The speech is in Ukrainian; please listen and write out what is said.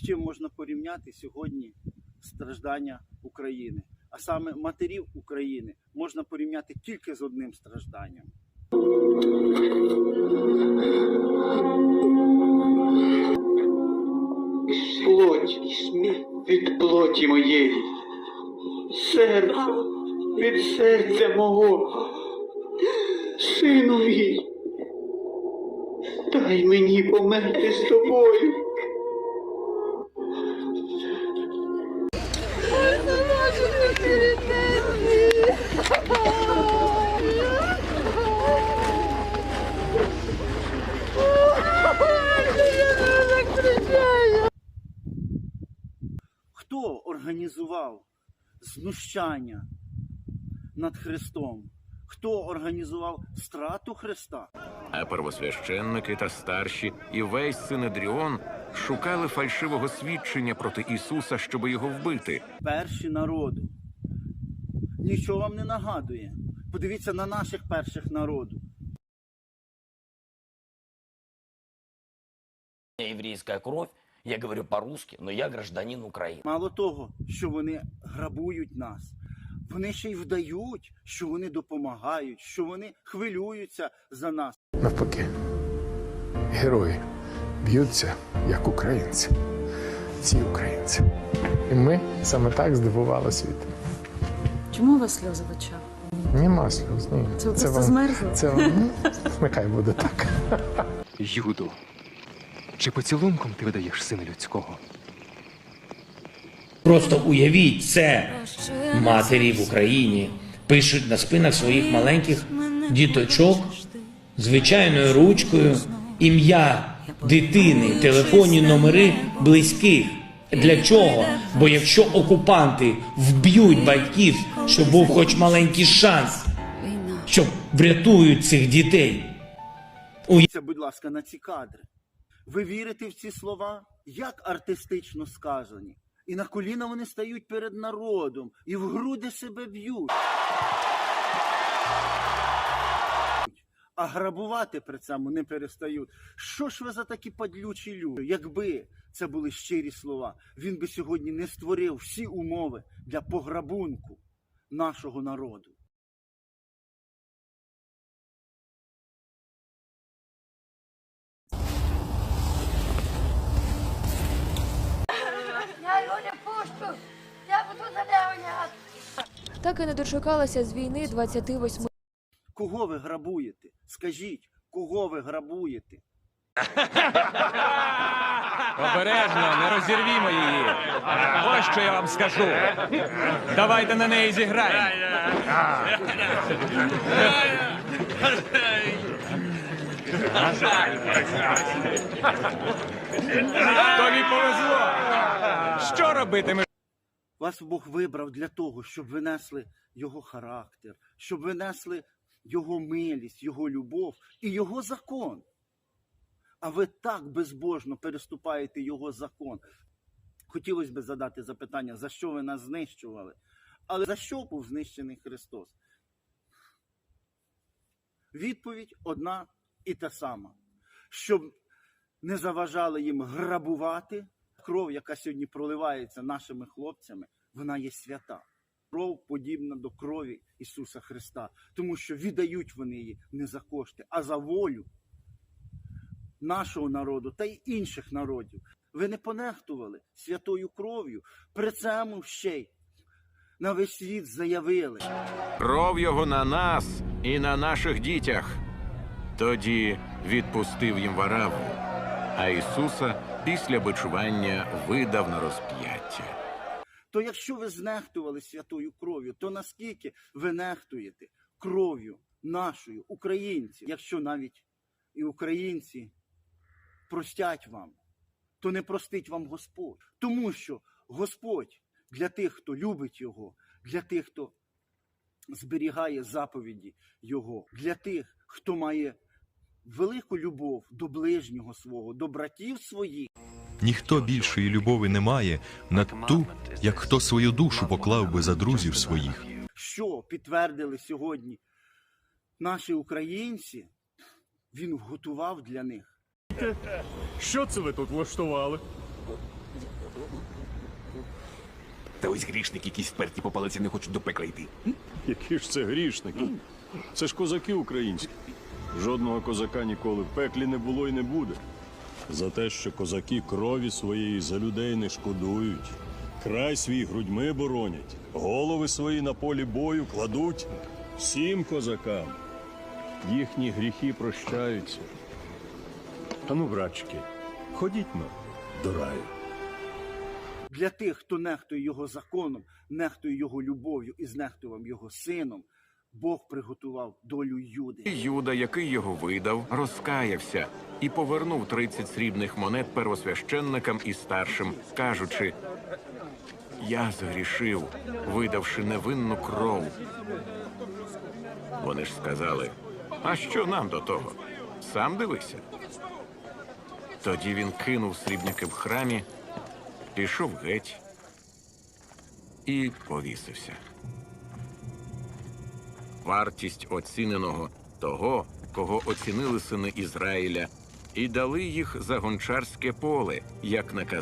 З чим можна порівняти сьогодні страждання України? А саме матерів України можна порівняти тільки з одним стражданням. плоть від плоті моєї, серце від серця мого, сину мій, дай мені померти з тобою. Хто організував знущання над Христом? Хто організував страту Христа? А первосвященники та старші і весь синедріон шукали фальшивого свідчення проти Ісуса, щоб його вбити. Перші народу. Нічого вам не нагадує. Подивіться на наших перших народу. еврейская кровь, я говорю по-русски, но я гражданин Украины. Мало того, що вони грабують нас, вони ще й вдають, що вони допомагають, що вони хвилюються за нас. Навпаки, герої б'ються як українці. Ці українці. І ми саме так здивували світ. Чому у вас сльози в очах? Нема сльоз. Ні. Це ви просто змерзли? Це вам нехай буде так. Юду, чи поцілунком ти видаєш сина людського? Просто уявіть це. Матері в Україні пишуть на спинах своїх маленьких діточок звичайною ручкою ім'я дитини, телефонні номери близьких. Для чого? Бо якщо окупанти вб'ють батьків, щоб був хоч маленький шанс, що врятують цих дітей. Дивіться, будь ласка, на ці кадри. Ви вірите в ці слова? Як артистично сказані? І на коліна вони стають перед народом, і в груди себе б'ють. А грабувати при цьому не перестають. Що ж ви за такі падлючі люди? Якби це були щирі слова, він би сьогодні не створив всі умови для пограбунку нашого народу. Так і не дочекалася з війни 28 Кого ви грабуєте? Скажіть, кого ви грабуєте? Обережно, не розірвімо її. Ось що я вам скажу. Давайте на неї зіграємо. Тобі повезло. Що робитимеш? Вас Бог вибрав для того, щоб ви несли його характер, щоб ви несли його милість, його любов і його закон. А ви так безбожно переступаєте його закон. Хотілося б задати запитання, за що ви нас знищували? Але за що був знищений Христос? Відповідь одна і та сама. Щоб не заважали їм грабувати. Кров, яка сьогодні проливається нашими хлопцями, вона є свята. Кров подібна до крові Ісуса Христа, тому що віддають вони її не за кошти, а за волю нашого народу та й інших народів. Ви не понехтували святою кров'ю, при цьому ще й на весь світ заявили. Кров його на нас і на наших дітях. Тоді відпустив їм вараву, а Ісуса після бичування видав на розп'яття. То якщо ви знехтували святою кров'ю, то наскільки ви нехтуєте кров'ю нашою, українців, якщо навіть і українці простять вам, то не простить вам Господь. Тому що Господь для тих, хто любить Його, для тих, хто зберігає заповіді Його, для тих, хто має велику любов до ближнього свого, до братів своїх. Ніхто більшої любові не має над ту, як хто свою душу поклав би за друзів своїх. що підтвердили сьогодні наші українці, він готував для них. Що це ви тут влаштували? Та ось грішники, якісь вперті по палиці не хочуть до пекла йти. Які ж це грішники? Це ж козаки українські. Жодного козака ніколи в пеклі не було і не буде. За те, що козаки крові своєї за людей не шкодують, край свій грудьми боронять, голови свої на полі бою кладуть всім козакам. Їхні гріхи прощаються. Ану, братчики, ходіть на до раю. Для тих, хто нехтує його законом, нехтує його любов'ю і знехтував його сином, Бог приготував долю Юди. Юда, який його видав, розкаявся і повернув 30 срібних монет первосвященникам і старшим, кажучи: Я згрішив, видавши невинну кров. Вони ж сказали: А що нам до того? Сам дивися. Тоді він кинув срібники в храмі, пішов геть і повісився. Вартість оціненого того, кого оцінили сини Ізраїля, і дали їх за гончарське поле, як наказав.